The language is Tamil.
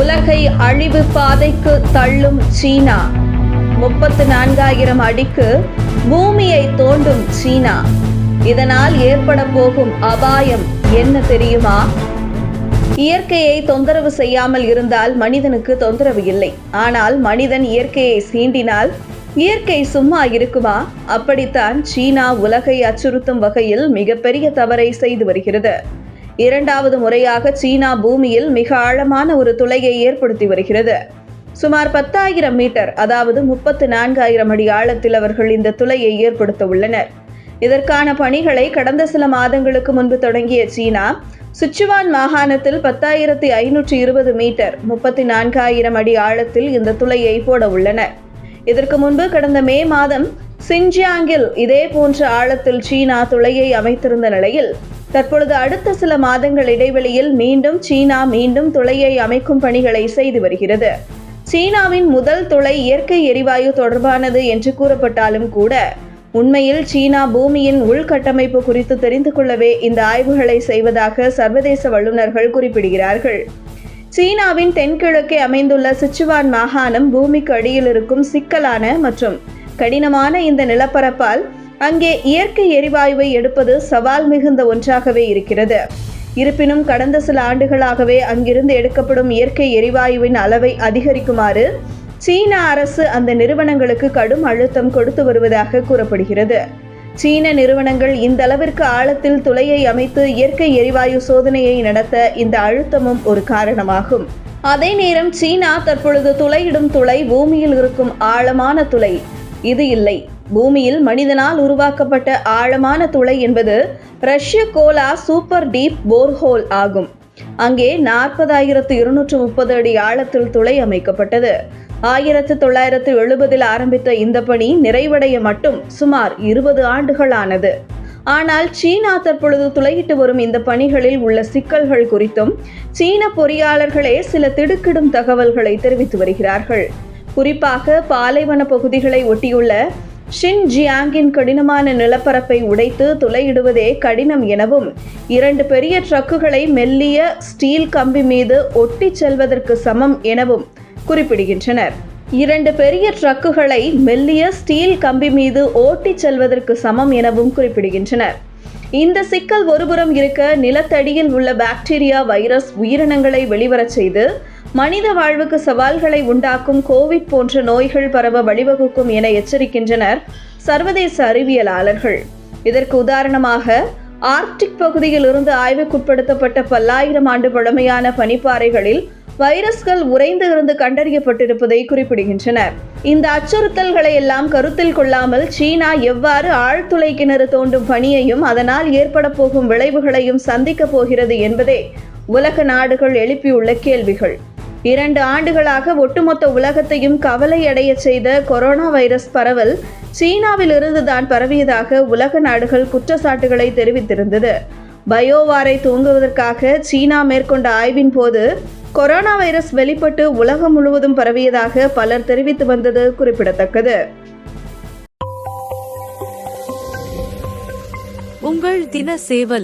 உலகை அழிவு பாதைக்கு தள்ளும் சீனா. முப்பத்து நான்காயிரம் அடிக்கு பூமியை தோண்டும் சீனா. இதனால் ஏற்பட போகும் அபாயம் என்ன தெரியுமா? இயற்கையை தொந்தரவு செய்யாமல் இருந்தால் மனிதனுக்கு தொந்தரவு இல்லை. ஆனால் மனிதன் இயற்கையை சீண்டினால் இயற்கை சும்மா இருக்குமா? அப்படித்தான் சீனா உலகை அச்சுறுத்தும் வகையில் மிகப்பெரிய தவறை செய்து வருகிறது. இரண்டாவது முறையாக சீனா பூமியில் மிக ஆழமான ஒரு துளையை ஏற்படுத்தி வருகிறது. சுமார் பத்தாயிரம் மீட்டர் அதாவது முப்பத்து நான்காயிரம் அடி ஆழத்தில் அவர்கள் இந்த துளையை ஏற்படுத்த உள்ளனர். இதற்கான பணிகளை கடந்த சில மாதங்களுக்கு முன்பு தொடங்கிய சீனா சுச்சுவான் மாகாணத்தில் பத்தாயிரத்தி ஐநூற்றி இருபது மீட்டர் முப்பத்தி நான்காயிரம் அடி ஆழத்தில் இந்த துளையை போட உள்ளனர். இதற்கு முன்பு கடந்த மே மாதம் சின்ஜியாங்கில் இதே போன்ற ஆழத்தில் சீனா துளையை அமைத்திருந்த நிலையில் தற்பொழுது அடுத்த சில மாதங்கள் இடைவெளியில் மீண்டும் சீனா மீண்டும் துளையை அமைக்கும் பணிகளை செய்து வருகிறது. சீனாவின் முதல் துளை இயற்கை எரிவாயு தொடர்பானது என்று கூறப்பட்டாலும் கூட உண்மையில் சீனா பூமியின் உள்கட்டமைப்பு குறித்து தெரிந்து கொள்ளவே இந்த ஆய்வுகளை செய்வதாக சர்வதேச வல்லுநர்கள் குறிப்பிடுகிறார்கள். சீனாவின் தென்கிழக்கே அமைந்துள்ள சிச்சுவான் மாகாணம் பூமிக்கு அடியில் இருக்கும் சிக்கலான மற்றும் கடினமான இந்த நிலப்பரப்பால் அங்கே இயற்கை எரிவாயுவை எடுப்பது சவால் மிகுந்த ஒன்றாகவே இருக்கிறது. இருப்பினும் கடந்த சில ஆண்டுகளாகவே அங்கிருந்து எடுக்கப்படும் இயற்கை எரிவாயுவின் அளவை அதிகரிக்குமாறு சீன அரசு அந்த நிறுவனங்களுக்கு கடும் அழுத்தம் கொடுத்து வருவதாக கூறப்படுகிறது. சீன நிறுவனங்கள் இந்த அளவிற்கு ஆழத்தில் துளையை அமைத்து இயற்கை எரிவாயு சோதனையை நடத்த இந்த அழுத்தமும் ஒரு காரணமாகும். அதே நேரம் சீனா தற்பொழுது துளையிடும் துளை பூமியில் இருக்கும் ஆழமான துளை. இது இல்லை. பூமியில் மனிதனால் உருவாக்கப்பட்ட ஆழமான துளை என்பது ரஷ்ய கோலா சூப்பர் டீப் போர்ஹோல் ஆகும். அங்கே நாற்பதாயிரத்து இருநூற்று முப்பது அடி ஆழத்தில் துளை அமைக்கப்பட்டது. ஆயிரத்து தொள்ளாயிரத்து எழுபதில் ஆரம்பித்த இந்த பணி நிறைவடைய மட்டும் சுமார் இருபது ஆண்டுகள் ஆனது ஆனால் சீனா தற்பொழுது துளையிட்டு வரும் இந்த பணிகளில் உள்ள சிக்கல்கள் குறித்தும் சீன பொறியாளர்களே சில திடுக்கிடும் தகவல்களை தெரிவித்து வருகிறார்கள். குறிப்பாக பாலைவன பகுதிகளை ஒட்டியுள்ள ஷின் ஜியாங்கின் கடினமான நிலப்பரப்பை உடைத்து துளையிடுவதே கடினம் எனவும் இரண்டு பெரிய ட்ரக்குகளை மெல்லிய ஸ்டீல் கம்பி மீது ஒட்டிச் செல்வதற்கு சமம் எனவும் குறிப்பிடுகின்றனர். இரண்டு பெரிய ட்ரக்குகளை மெல்லிய ஸ்டீல் கம்பி மீது ஓட்டிச் செல்வதற்கு சமம் எனவும் குறிப்பிடுகின்றனர். இந்த சிக்கல் ஒருபுறம் இருக்க நிலத்தடியில் உள்ள பாக்டீரியா வைரஸ் உயிரினங்களை வெளிவரச் செய்து மனித வாழ்வுக்கு சவால்களை உண்டாக்கும் கோவிட் போன்ற நோய்கள் பரவ வழிவகுக்கும் என எச்சரிக்கின்றனர் சர்வதேச அறிவியலாளர்கள். இதற்கு உதாரணமாக ஆர்க்டிக் பகுதியில் இருந்து ஆய்வுக்குட்படுத்தப்பட்ட பல்லாயிரம் ஆண்டு பழமையான பனிப்பாறைகளில் வைரஸ்கள் உறைந்து இருந்து கண்டறியப்பட்டிருப்பதை குறிப்பிடுகின்றனர். இந்த அச்சுறுத்தல்களை எல்லாம் கருத்தில் கொள்ளாமல் சீனா எவ்வாறு ஆழ்துளை கிணறு தோண்டும் பணியையும் அதனால் ஏற்பட போகும் விளைவுகளையும் சந்திக்கப் போகிறது என்பதே உலக நாடுகள் எழுப்பியுள்ள கேள்விகள். இரண்டு ஆண்டுகளாக ஒட்டுமொத்த உலகத்தையும் கவலை அடைய செய்த கொரோனா வைரஸ் பரவல் சீனாவிலிருந்து தான் பரவியதாக உலக நாடுகள் குற்றச்சாட்டுகளை தெரிவித்திருந்தது. பயோவாரை தூங்குவதற்காக சீனா மேற்கொண்ட ஆய்வின் போது கொரோனா வைரஸ் வெளிப்பட்டு உலகம் முழுவதும் பரவியதாக பலர் தெரிவித்து வந்தது குறிப்பிடத்தக்கது. உங்கள் தின சேவல்